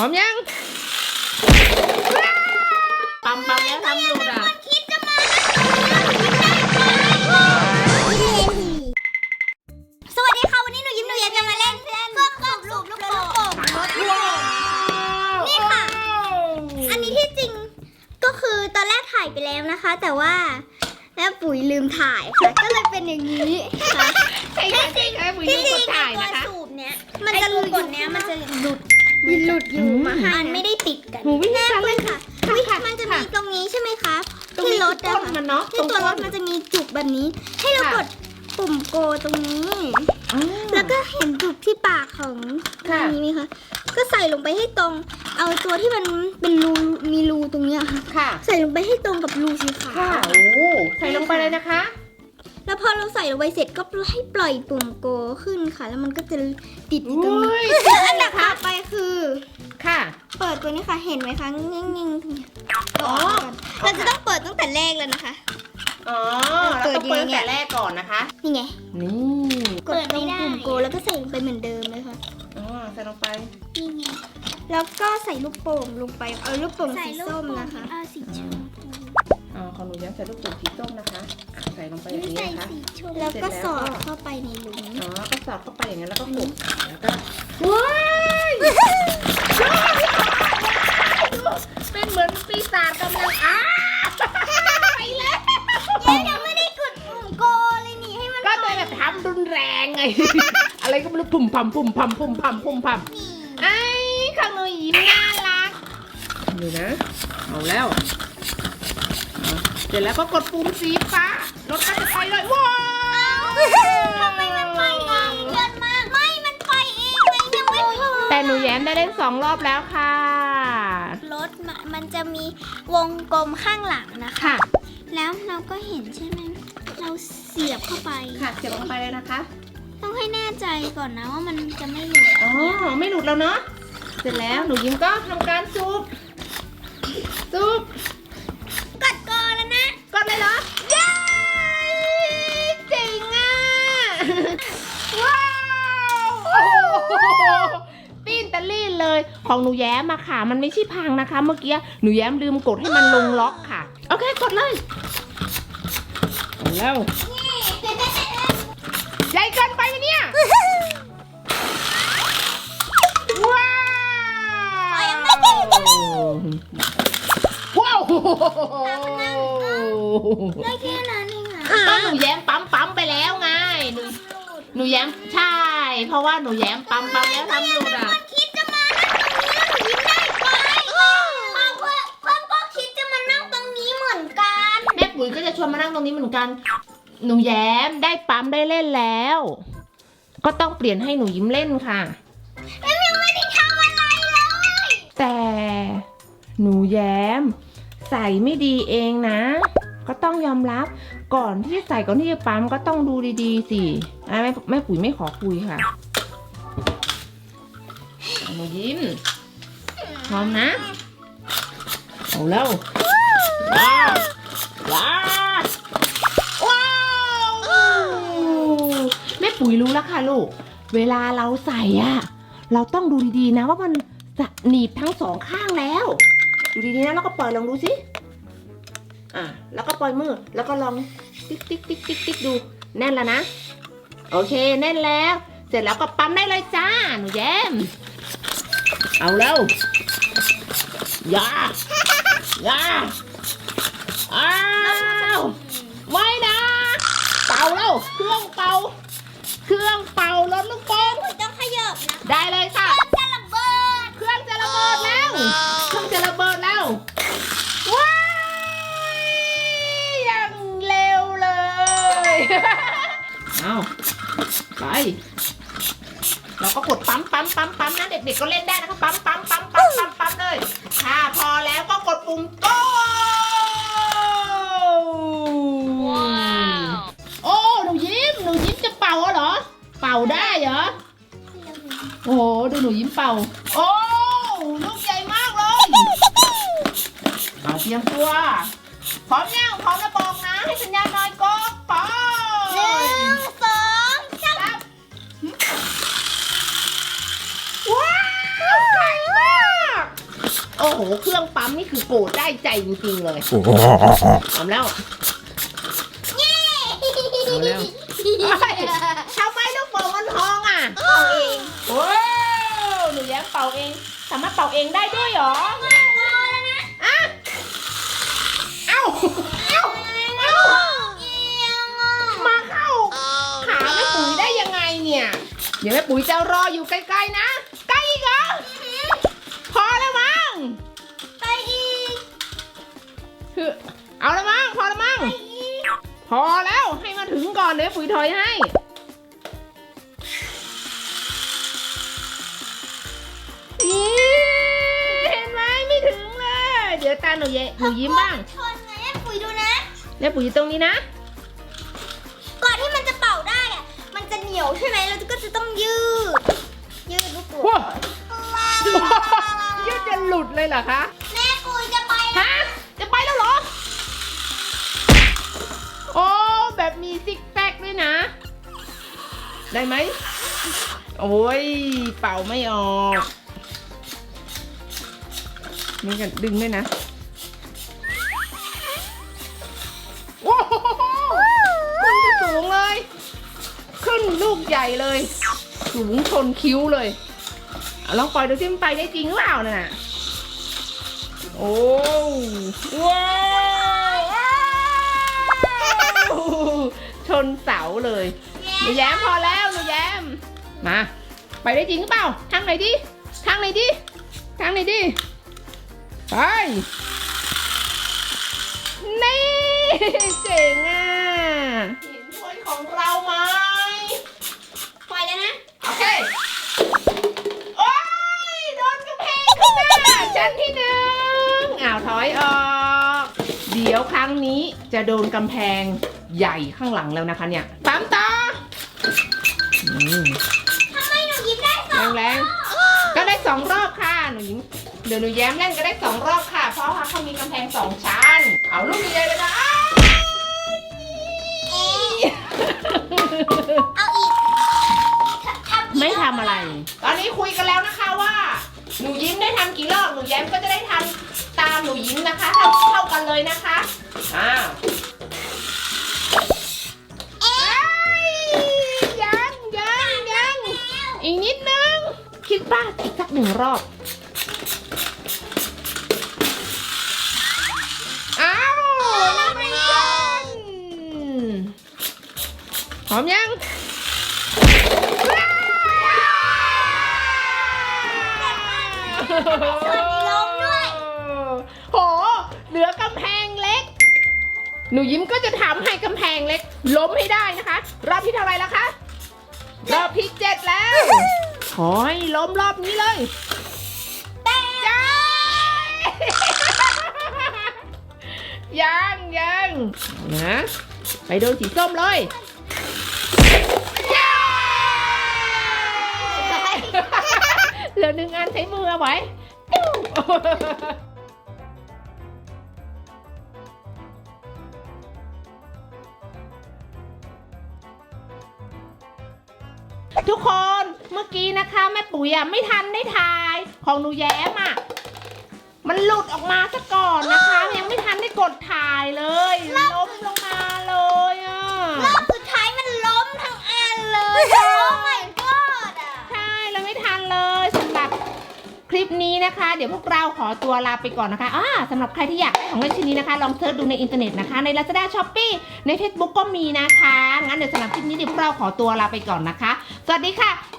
พร้อมยังปั๊มปั๊มแล้วทำหลุดอะคิดจะมาสวัสดีค่ะวันนี้หนูยิ้มหนูแย้มจะมาเล่นเครื่องกบลูกลูกโป่งรถพ่วงนี่ค่ะ อันนี้ที่จริงก็คือตอนแรกถ่ายไปแล้วนะคะ แต่ว่าแม่ปุ๋ยลืมถ่ายค่ะก็เลยเป็นอย่างนี้ค่ะ ใช่ค่ะใช่ค่ะปุ๋ยที่นี่จริกงดถ่ายตัวนะคะสูบเนี้ยมันจะหลุดเนี้ยมันจะหลุด มันหลุดอยู่มันไม่ได้ติดกันหนูวิธีการเลเล่ยนค่ะค่ะวิค่ะมันจะค่ะมีตรงนี้ใช่ไหมคะตรงที่นี้รรถถอะต้นค่ะมันเนาะที่ตัวรถมันจะมีจุกแบบนี้ ให้เรากดปุ่มโกตรงนี้ แล้วก็เห็นจุกที่ปากของค่ะอันนี้ไหมคะก็ใส่ลงไปให้ตรง เอาตัวที่มันเป็นรูมีรูตรงเนี้ยค่ะค่ะใส่ลงไปให้ตรงกับรูสีขาค่ะวโอ้ใส่ลงไปเลยนะคะ แล้วพอเราใส่ลงไปเสร็จก็ให้ปล่อยปุ่มโกขึ้นค่ะ แล้วมันก็จะติดอยู่ตรงนี้อุ้ยแล้วอันดับต่อไปคือ ค่ะ เปิดตัวนี้ค่ะ เห็นไหมคะงิ่งๆตรงนี้อ๋อ เราจะต้องเปิดตั้งแต่แรกเลยนะคะ อ๋อเราต้องเปิดตั้งแต่แรกก่อนนะคะ นี่ไง นี่ กดตรงปุ่มโกแล้วก็ใส่ลงไปเหมือนเดิมเลยค่ะ อ๋อ ใส่ลงไป นี่ไงแล้วก็ใส่ลูกโป่งลงไป เอาลูกโป่งสีส้มนะคะ เอาสีชมพู อ๋อของหนูย้ำใส่ลูกจุกสีส้มนะคะอะใส่ลงไปอย่างนี้ใส่นะคะ สีชมพูแล้วก็สอดเข้าไปในหลุมอ๋อก็สอดเข้าไปอย่างนั้นแล้วก็กดแล้วก็ว้ายเป็นเหมือนปีศาจกำลังอ้าไปแล้วยังยังไม่ได้กดปุ่มโกเลยนี่ให้มันก็เลยแบบทำรุนแรงไง อะไรก็ไม่รู้ปุ่มพัมปุ่มพัมปุ่มพัมปุ่มพัมไอ้ข้างหนูยิ้มน่ารักดูนะเอาแล้ว เอาเสร็จแล้วก็กดปุ่มสีฟ้ารถก็จะไปเลยว้าวทำไมมันไปเองเกินมากไม่มันไปเองเลยยังไม่พอแต่หนูแย้มได้เล่นสองรอบแล้วค่ะ รถมันมันจะมีวงกลมข้างหลังนะคะค่ะแล้วเราก็เห็นใช่ไหมเราเสียบเข้าไป ค่ะเสียบลงไปเลยนะคะ ต้องให้แน่ใจก่อนนะว่ามันจะไม่หลุดอ๋อไม่หลุดแล้วเนาะเสร็จแล้วหนูยิ้มก็ทำการซุบซุบ เลยเหรอเย้เจ๋งอะ ว้าวโอ้โหปีนตะลี่เลย ของหนูแย้มมาค่ะ มันไม่ใช่พังนะคะ เมื่อกี้หนูแย้มลืมกดให้มันลงล็อกค่ะ โอเค กดเลยเอาแล้วใหญ่เกินไปไหมเนี่ย ว้าวว้าว ได้แค่นั้นเองอะก็หนูแย้มปั๊มปั๊มไปแล้วไง หนู หนูแย้มใช่ เพราะว่าหนูแย้มปั๊มปั๊มแล้วทำหลุดอะมันคิดจะมานั่งตรงนี้แล้วหนูยิ้มได้ไหมเพื่อนเพื่อนก็คิดจะมานั่งตรงนี้เหมือนกัน แม่ปุ๋ยก็จะชวนมานั่งตรงนี้เหมือนกัน หนูแย้มได้ปั๊มได้เล่นแล้ว ก็ต้องเปลี่ยนให้หนูยิ้มเล่นค่ะแล้วยังไม่ได้ทำอะไรเลย แต่หนูแย้มใส่ไม่ดีเองนะ ก็ต้องยอมรับ ก่อนที่จะใส่ก่อนที่จะปั๊มก็ต้องดูดีๆสิอะแม่แม่ปุ๋ยไม่ขอคุยค่ะหนูยิ้มพร้อมนะเอาแล้วว้าวว้าวว้าวแม่ปุ๋ยรู้แล้วค่ะลูก เวลาเราใส่อะเราต้องดูดีๆนะว่ามันจะหนีบทั้งสองข้างแล้ว ดูดีๆนะแล้วก็ปล่อยลองดูสิ อะแล้วก็ปล่อยมือแล้วก็ลองติ๊กติ๊กติ๊กติ๊กติ๊กดูแน่นแล้วนะ โอเคแน่นแล้ว เสร็จแล้วก็ปั๊มได้เลยจ้าหนูแย้มเอาแล้วอย่าอย่าอ้าวไม่นะเป่าแล้วเครื่องเป่า เครื่องเป่ารถลูกโป่งคุณต้องขยับนะได้เลยค่ะจะระเบิดเครื่องจะระเบิดแล้ว ปั๊มปั๊มปั๊มนะเด็กๆก็เล่นได้นะคะปั๊มปั๊มปั๊มปั๊มปั๊มปั๊มเลยถ้าพอแล้วก็กดปุ่มโก้โอ้หนูยิ้มหนูยิ้มจะเป่าเหรอ เป่าได้เหรอโอ้โหดูหนูยิ้มเป่า โอ้ลูกใหญ่มากเลยเอาเตรียมตัวพร้อมยังพร้อมแล้วบอกนะให้สัญญาณ เครื่องปั๊มนี่คือโกรธได้ใจจริงๆเลยทำแล้ว เอาแล้วเฮ้ยทำไมลูกโป่งมันพองอะเอาเองโอ้หนูแย้มเป่าเอง สามารถเป่าเองได้ด้วยเหรออะเอ้าเอ้าเอ้ามาเข้าขาแม่ปุ๋ยได้ยังไงเนี่ย เดี๋ยวแม่ปุ๋ยจะรออยู่ใกล้ๆนะ ถึงก่อนเดี๋ยวปุ๋ยถอยให้อีเห็นไหมไม่ถึงเลย เดี๋ยวตาหนูเยหนูยิ้มบ้างชนไงให้ปุ๋ยดูนะเดี๋ยวปุ๋ยอยู่ตรงนี้นะ ก่อนที่มันจะเป่าได้อะมันจะเหนียวใช่ไหมเราก็จะต้องยืด ยืดลูกโป่งว้าวยืดจะหลุดเลยเหรอคะ ได้ไหม โอ้ย เป่าไม่ออก นี่กันดึงด้วยนะ โอ้โหขึ้นสูงเลย ขึ้นลูกใหญ่เลย สูงชนคิ้วเลยเลองปล่อยดูสิมันไปได้จริงหรือเปล่าน่ะ โอ้ว้าวชนเสาเลย หนูแย้มพอแล้วหนูแย้ม มา ไปได้จริงหรือเปล่า ทางไหนดิ ทางไหนดิ ทางไหนดิ ไป นี่เจ๋งอะเห็นถ้วยของเราไหมปล่อยแล้วนะ โอเค โอ้ยโดนกระแพงข้างหน้าชั้นที่หนึ่งอ้าวถอยออก เดี๋ยวครั้งนี้จะโดนกำแพงใหญ่ข้างหลังแล้วนะคะเนี่ยปั๊มต่ออืม ทำไมหนูยิ้มได้สองแรงๆก็ได้สองรอบค่ะ หนูยิ้ม เดี๋ยวหนูแย้มเล่นก็ได้สองรอบค่ะ เพราะว่าเขามีกำแพงสองชั้น เอาลูกใหญ่ๆเลยนะอ้าวเอ๊ะเอาอีกทำอีกไม่ทำอะไร ตอนนี้คุยกันแล้วนะคะว่า หนูยิ้มได้ทำกี่รอบ หนูแย้มก็จะได้ทำตามหนูยิ้มนะคะ เท่าเท่ากันเลยนะคะ อ้าว คิดป่ะอีกสักหนึ่งรอบ อ้าวนักเรียนพร้อมยังลงด้วย โห เหลือกำแพงเล็ก หนูยิ้มก็จะทำให้กำแพงเล็ก ล้มให้ได้นะคะ รอบที่เท่าไรแล้วคะ รอบที่เจ็ดแล้ว ขอให้ล้มรอบนี้เลยจ้ายังยังนะไปโดนสีส้มเลยย้เหลือหนึ่งอันใช้มือเอาไว้ปิ้วทุกคน เมื่อกี้นะคะแม่ปุ๋ยอะไม่ทันได้ทาย ของหนูแย้มอะมันหลุดออกมาซะก่อนนะคะ ยังไม่ทันได้กดถ่ายเลยล้มลงมาเลยอะรอบสุดท้ายมันล้มทั้งอันเลย โอ้ my god อะใช่เราไม่ทันเลยสำหรับคลิปนี้นะคะ เดี๋ยวพวกเราขอตัวลาไปก่อนนะคะอ่าสำหรับใครที่อยากได้ของเล่นชิ้นนี้นะคะ ลองเซิร์ชดูในอินเทอร์เน็ตนะคะ ใน Lazada Shopee ใน Facebook ก็มีนะคะ งั้นเดี๋ยวสำหรับคลิปนี้เดี๋ยวพวกเราขอตัวลาไปก่อนนะคะ สวัสดีค่ะ